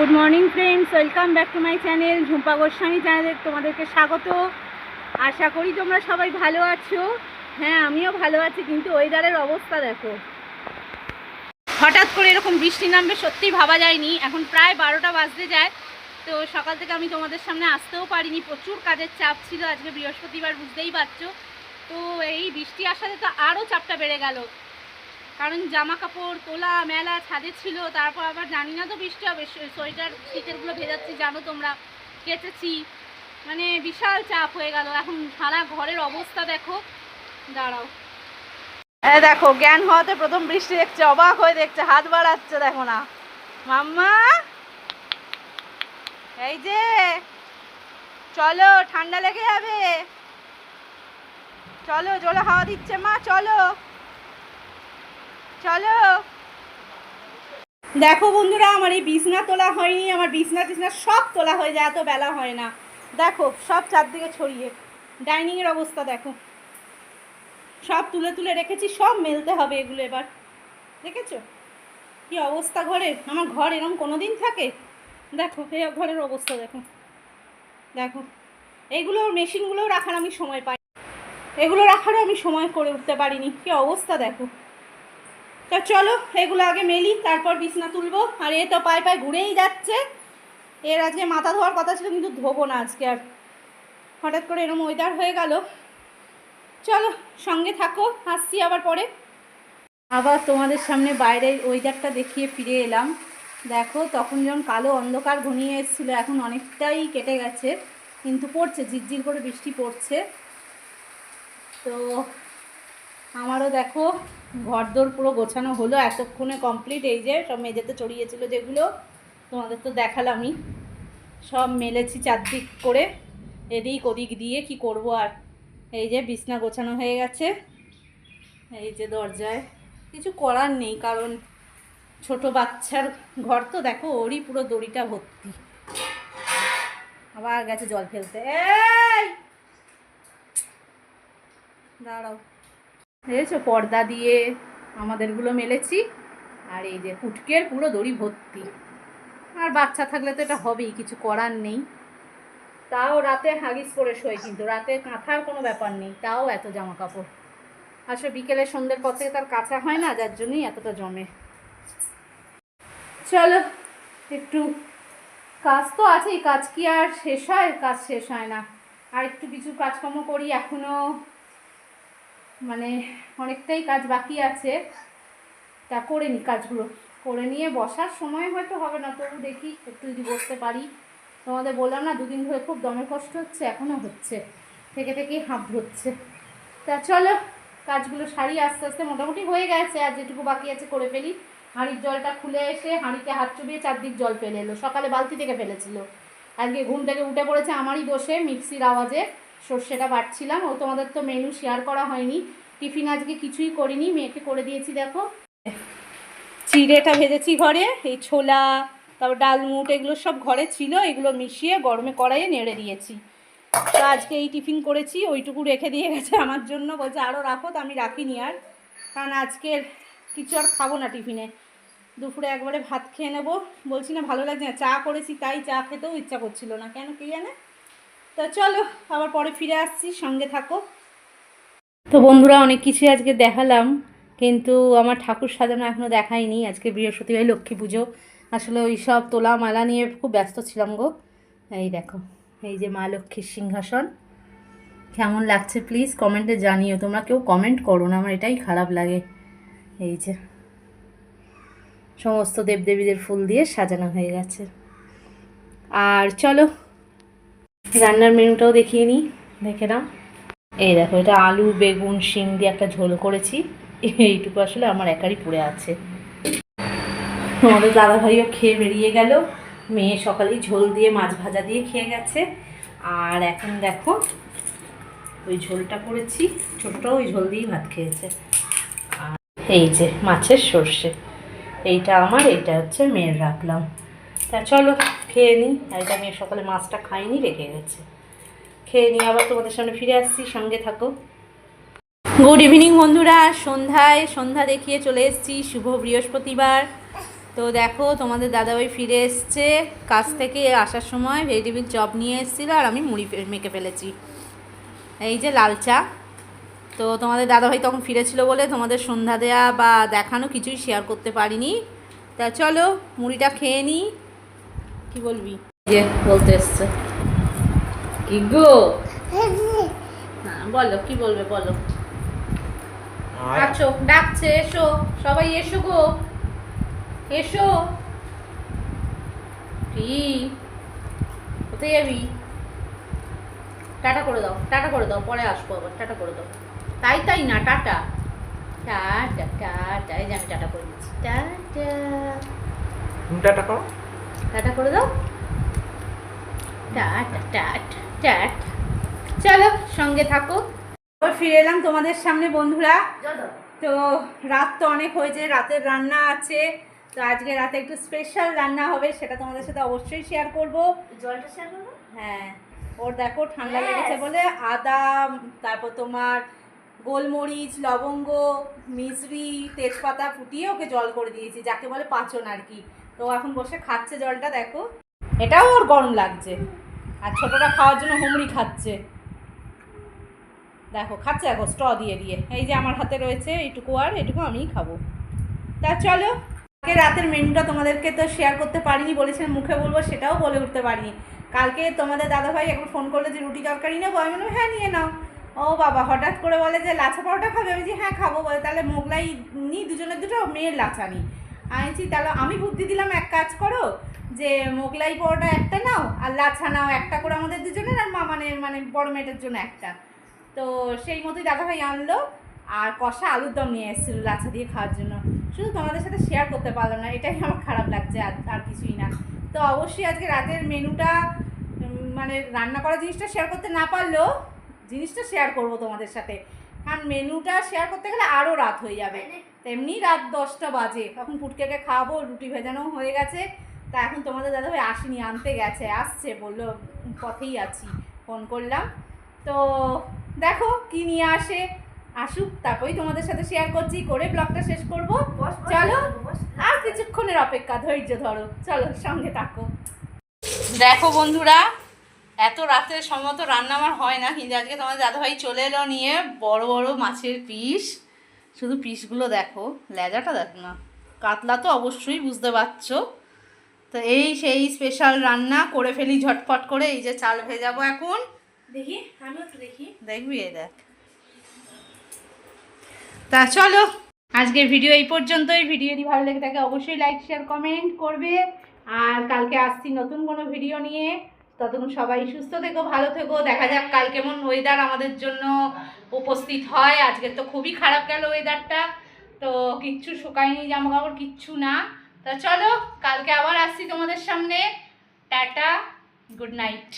Good morning friends welcome back to my channel Jhumpa Goswami চ্যানেলে তোমাদেরকে স্বাগত। আশা করি তোমরা সবাই ভালো আছো। হ্যাঁ আমিও ভালো আছি, কিন্তু ওয়েদারের অবস্থা দেখো। হঠাৎ করে এরকম বৃষ্টি নামবে সত্যিই ভাবা যায়নি। এখন প্রায় বারোটা বাজতে যায়, তো সকাল থেকে আমি তোমাদের সামনে আসতেও পারিনি। প্রচুর কাজের চাপ ছিল আজকে বৃহস্পতিবার, বুঝতেই পারছ। তো এই বৃষ্টি আসাতে তো আরও চাপটা বেড়ে গেল। কারণ জামা কাপড় তোলা, মেলা, ছাদে ছিল, তারপর আবার জানি না তো বৃষ্টি হবে সোয়েটার শীতেরগুলো ভেজাচ্ছি, জানো তোমরা, কেচেছি মানে বিশাল চাপ হয়ে গেল, এখন সারা ঘরের অবস্থা দেখো, দাঁড়াও। এ দেখো, জ্ঞান হওয়াতে প্রথম বৃষ্টি দেখছে, অবাক হয়ে দেখছে, হাত বাড়াচ্ছে, দেখো না। মাম্মা, এই যে, চলো, ঠান্ডা লেগে যাবে। চলো জোরে হাওয়া দিচ্ছে মা, চলো। চলো। দেখো বন্ধুরা, আমার এই বিছনা তোলা হয়নি, আমার বিছনা টিছনা সব তোলা হয়ে যায়, এত বেলা হয় না। দেখো, সব চারদিকে ছড়িয়ে। ডাইনিংয়ের অবস্থা দেখো। সব তুলে তুলে রেখেছি, সব মেলতে হবে এগুলো এবার। দেখেছ? কি অবস্থা ঘরের আমার ঘর এরম কোনো দিন থাকে? দেখো, এই ঘরের অবস্থা দেখো। দেখো এইগুলো মেশিনগুলোও রাখার আমি সময় পাই এগুলো রাখারও আমি সময় করে উঠতে পারিনি। কি অবস্থা দেখো? তা চলো, এগুলো আগে মেলি, তারপর বিছনা তুলবো। আর এ তো পায়ে পায়ে ঘুরেই যাচ্ছে। এর আজকে মাথা ধোয়ার কথা ছিল, কিন্তু ধোবো না আজকে আর। হঠাৎ করে এরম ওয়েদার হয়ে গেল। চলো, সঙ্গে থাকো, আসছি আবার পরে। আবার তোমাদের সামনে বাইরের ওয়েদারটা দেখিয়ে ফিরে এলাম। দেখো, তখন যখন কালো অন্ধকার ঘনিয়ে এসেছিল, এখন অনেকটাই কেটে গেছে। কিন্তু পড়ছে, ঝিরঝির করে বৃষ্টি পড়ছে। তো আমারও দেখো, ঘরদোর পুরো গোছানো হলো, এতক্ষণে কমপ্লিট এই যে সব মেঝেতে চড়িয়েছিল যেগুলো, তোমাদের তো দেখালামই। সব মেলেছি চারদিক করে, এদিক ওদিক দিয়ে কি করব আর। এই যে বিছনা গোছানো হয়ে গেছে। এই যে দরজায়। কিছু করার নেই, কারণ ছোট বাচ্চার ঘর তো দেখো, ওরই পুরো দড়িটা ভর্তি। আবার গেছে জল ফেলতে। এই! দাঁড়াও। দেখেছ পর্দা দিয়ে আমাদেরগুলো মেলেছি। আর এই যে পুটকের পুরো দড়ি ভর্তি। আর বাচ্চা থাকলে তো এটা হবেই, কিছু করার নেই। তাও রাতে হাগিস করে শোয় কিন্তু। রাতে কাঁথার কোনো ব্যাপার নেই, তাও এত জামা কাপড় আসলে বিকেলে সন্ধ্যের পর থেকে তার কাঁচা হয় না, যার জন্যই এতটা জমে। চলো, একটু কাজ তো আছেই, কাজ কি আর শেষ হয়? কাজ শেষ হয় না। আর একটু কিছু কাজকর্ম করি এখনও মানে অনেকটাই কাজ বাকি আছে। তা করে নি কাজগুলো। করে নিয়ে বসার সময় হয়তো হবে না, তবু দেখি একটু যদি বসতে পারি। তোমাদের বললাম না, দুদিন ধরে খুব দমে কষ্ট হচ্ছে এখনও হচ্ছে। থেকে থেকেই হাঁপ ধরছে। তা চলো, কাজগুলো সারি, আস্তে আস্তে মোটামুটি হয়ে গেছে, আর যেটুকু বাকি আছে করে ফেলি। হাঁড়ির জলটা খুলে এসে হাঁড়িতে হাত চুবিয়ে চারদিক জল ফেলে এলো। সকালে বালতি থেকে ফেলেছিল। আজকে ঘুম থেকে উঠে পড়েছে আমারই দোষে মিক্সির আওয়াজে। সর্ষেটা বাটছিলাম। ও তোমাদের তো মেনু শেয়ার করা হয়নি। টিফিন আজকে কিছুই করিনি, মেয়েকে করে দিয়েছি দেখো। চিড়েটা ভেজেছি ঘরে, এই ছোলা, তারপর ডালমুট এগুলো সব ঘরে ছিল, এগুলো মিশিয়ে গরমে কড়াইয়ে নেড়ে দিয়েছি। তো আজকে এই টিফিন করেছি, ওইটুকু রেখে দিয়ে গেছে আমার জন্য, বলছে আরও রাখো, তো আমি রাখিনি আর। কারণ আজকের কিছু আর খাব না টিফিনে। দুপুরে একবারে ভাত খেয়ে নেব। বলছি না ভালো লাগছে না, চা করেছি, তাই চা খেতেও ইচ্ছা করছিল না। কেন কে জানে? তো চলো, আবার পরে ফিরে আসছি, সঙ্গে থাকো। তো বন্ধুরা, অনেক কিছু আজকে দেখালাম, কিন্তু আমার ঠাকুর সাজানো এখনও দেখাইনি। আজকে বৃহস্পতিবার, লক্ষ্মী পুজো। আসলে ওই সব তোলা মালা নিয়ে খুব ব্যস্ত ছিলাম গো। এই দেখো, এই যে মা লক্ষ্মীর সিংহাসন। কেমন লাগছে প্লিজ কমেন্টে জানিও। তোমরা কেউ কমেন্ট করো না, আমার এটাই খারাপ লাগে। এই যে, সমস্ত দেবদেবীদের ফুল দিয়ে সাজানো হয়ে গেছে। আর চলো রান্নার মেনুটাও দেখিয়ে নিই, দেখে নাও। এই দেখো, এটা আলু, বেগুন, শিম দিয়ে একটা ঝোল করেছি। এইটুকু আসলে আমার একারই পড়ে আছে। আমাদের দাদা ভাইও খেয়ে বেরিয়ে গেল। মেয়ে সকালেই ঝোল দিয়ে, মাছ ভাজা দিয়ে খেয়ে গেছে। আর এখন দেখো, ওই ঝোলটা করেছি। ছোটটা ওই ঝোল দিয়েই ভাত খেয়েছে। আর এই যে মাছের সর্ষে, এইটা আমার এইটা হচ্ছে মেয়ের রাখলাম। তা চলো খেয়ে নিই আর এটা আমি সকালে মাছটা খাইনি রেখে গেছে। খেয়ে নিয়ে আবার তোমাদের সামনে ফিরে আসছি, সঙ্গে থাকো। গুড ইভিনিং বন্ধুরা, সন্ধ্যায়, সন্ধ্যা দেখিয়ে চলে এসেছি, শুভ বৃহস্পতিবার। তো দেখো, তোমাদের দাদাভাই ফিরে এসছে। কাজ থেকে আসার সময় ভেজিটেবিল চপ নিয়ে এসেছিল আর আমি মুড়ি মেখে ফেলেছি। এই যে লাল চা। তো তোমাদের দাদাভাই তখন ফিরেছিল বলে তোমাদের সন্ধ্যা দেয়া বা দেখানো কিছুই শেয়ার করতে পারিনি। তা চলো, মুড়িটা খেয়ে নিই। কি বলবি? যে বলতে এসছে। কি গো বলো কি বলবে বলো? আছো ডাকছে এসো সবাই এসো গো। এসো। কি? কোথায় যাবি? টাটা করে দাও টাটা করে দাও পরে আসব আবার টাটা করে দাও। তাই তাই না টাটা? টাটা টাটা এই যে আমি টাটা করে দিচ্ছি। টাটা। তুমি টাটা করো। টাটা করে দাও। Tata tata tata. চলো সঙ্গে থাকো। ফিরে এলাম তোমাদের সামনে বন্ধুরা। তো রাত তো অনেক হয়েছে রাতের রান্না আছে। তো আজকে রাতে একটু স্পেশাল রান্না হবে সেটা তোমাদের সাথে অবশ্যই শেয়ার করব। জলটা শেয়ার করব? হ্যাঁ ওর দেখো ঠান্ডা. লেগেছে বলে আদা তারপর তোমার গোলমরিচ লবঙ্গ মিশ্রি তেজপাতা ফুটিয়ে ওকে জল করে দিয়েছি যাকে বলে পাচন আর কি। তো এখন বসে খাচ্ছে জলটা, দেখো। এটাও ওর গরম লাগছে। আর ছোটটা খাওয়ার জন্য হুমড়ি খাচ্ছে। দেখো খাচ্ছে দেখো স্ট্র দিয়ে দিয়ে। এই যে আমার হাতে রয়েছে, এইটুকু আর এটুকু আমিই খাব। তা চলো আজকে রাতের মেনুটা তোমাদেরকে তো শেয়ার করতে পারিনি, বলেছিলাম মুখে বলব, সেটাও বলে উঠতে পারিনি। কালকে তোমাদের দাদাভাই এখন ফোন করল যে রুটি তরকারি নেব, আমি বললাম হ্যাঁ নিয়ে নাও। ও বাবা, হঠাৎ করে বলে যে লাচা পরোটা খাবে? আমি যে হ্যাঁ খাব। বলে, তাহলে মোগলাই নিই দুজনের দুটো মেয়ের লাচা নিই বলছি তাহলে আমি বুদ্ধি দিলাম, এক কাজ করো, যে মোগলাই পরোটা একটা নাও, আর লাচা নাও একটা করে আমাদের দুজনের, আর মামানের মানে বড় মেয়েটার জন্য একটা। তো সেই মতোই দাদাভাই আনলো, আর কষা আলুর দম নিয়ে এসেছিল লাচা দিয়ে খাওয়ার জন্য। শুধু তোমাদের সাথে শেয়ার করতে পারলাম না, এটাই আমার খারাপ লাগছে, আর আর কিছুই না। তো অবশ্যই আজকে রাতের মেনুটা মানে রান্না করা জিনিসটা শেয়ার করতে না পারলেও জিনিসটা শেয়ার করব তোমাদের সাথে। কারণ মেনুটা শেয়ার করতে গেলে আরও রাত হয়ে যাবে। তেমনি রাত দশটা বাজে। এখন পুটকেকে খাওয়াবো রুটি ভেজানো হয়ে গেছে। তা এখন তোমাদের দাদাভাই আসেনি আনতে গেছে আসছে বলল পথেই আছি। ফোন করলাম। তো দেখো কি নিয়ে আসে। আসুক তারপরেই তোমাদের সাথে শেয়ার করছি করে ব্লগটা শেষ করব। চলো আর কিছুক্ষণের অপেক্ষা ধৈর্য ধরো। চলো সঙ্গে থাকো। দেখো বন্ধুরা এত রাতে সম্ভবত রান্না আমার হয় না কিন্তু আজকে তোমার দাদাভাই চলে এলো নিয়ে বড় বড় মাছের পিস। শুধু পিসগুলো দেখো লেজাটা দেখো না। কাতলা তো অবশ্যই বুঝতে পারছ। তো এই সেই স্পেশাল রান্না করে ফেলি ঝটপট করে এই যে চাল ভেজাবো এখন। দেখি আমিও দেখি। দেখবি এই দেখ। তা চলো আজকের ভিডিও এই পর্যন্তই। ভিডিও যদি ভালো লেগে থাকে অবশ্যই লাইক শেয়ার কমেন্ট করবে। আর কালকে আসছি নতুন কোনো ভিডিও নিয়ে। ততক্ষণ সবাই সুস্থ থেকো, ভালো থেকো। দেখা যাক কাল কেমন ওয়েদার আমাদের জন্য উপস্থিত হয়। আজকে তো খুবই খারাপ গেল ওয়েদারটা তো কিচ্ছু শুকায়নি জামা কাপড় কিচ্ছু না। তা চলো, কালকে আবার আসছি তোমাদের সামনে। Tata good night